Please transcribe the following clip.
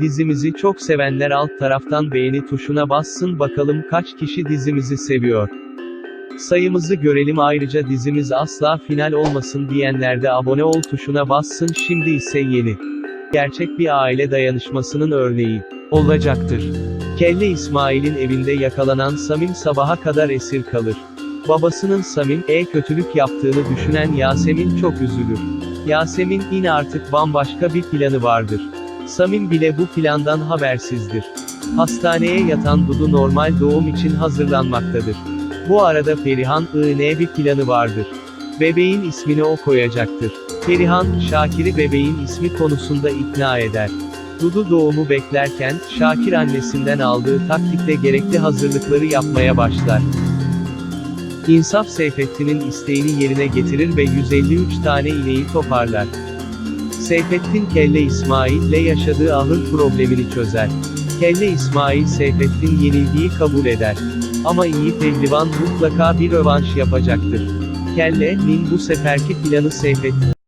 Dizimizi çok sevenler alt taraftan beğeni tuşuna bassın bakalım kaç kişi dizimizi seviyor. Sayımızı görelim ayrıca dizimiz asla final olmasın diyenler de abone ol tuşuna bassın şimdi ise yeni. Gerçek bir aile dayanışmasının örneği olacaktır. Kelle İsmail'in evinde yakalanan Samim sabaha kadar esir kalır. Babasının Samim, e kötülük yaptığını düşünen Yasemin çok üzülür. Yasemin, yine artık bambaşka bir planı vardır. Samim bile bu plandan habersizdir. Hastaneye yatan Dudu normal doğum için hazırlanmaktadır. Bu arada Perihan, ne bir planı vardır. Bebeğin ismini o koyacaktır. Perihan, Şakir'i bebeğin ismi konusunda ikna eder. Dudu doğumu beklerken, Şakir annesinden aldığı taktikle gerekli hazırlıkları yapmaya başlar. İnsaf Seyfettin'in isteğini yerine getirir ve 153 tane ineği toparlar. Seyfettin Kelle İsmail ile yaşadığı ahır problemini çözer. Kelle İsmail Seyfettin yenilgiyi kabul eder. Ama iyi pehlivan mutlaka bir rövanş yapacaktır. Kelle'nin bu seferki planı Seyfettin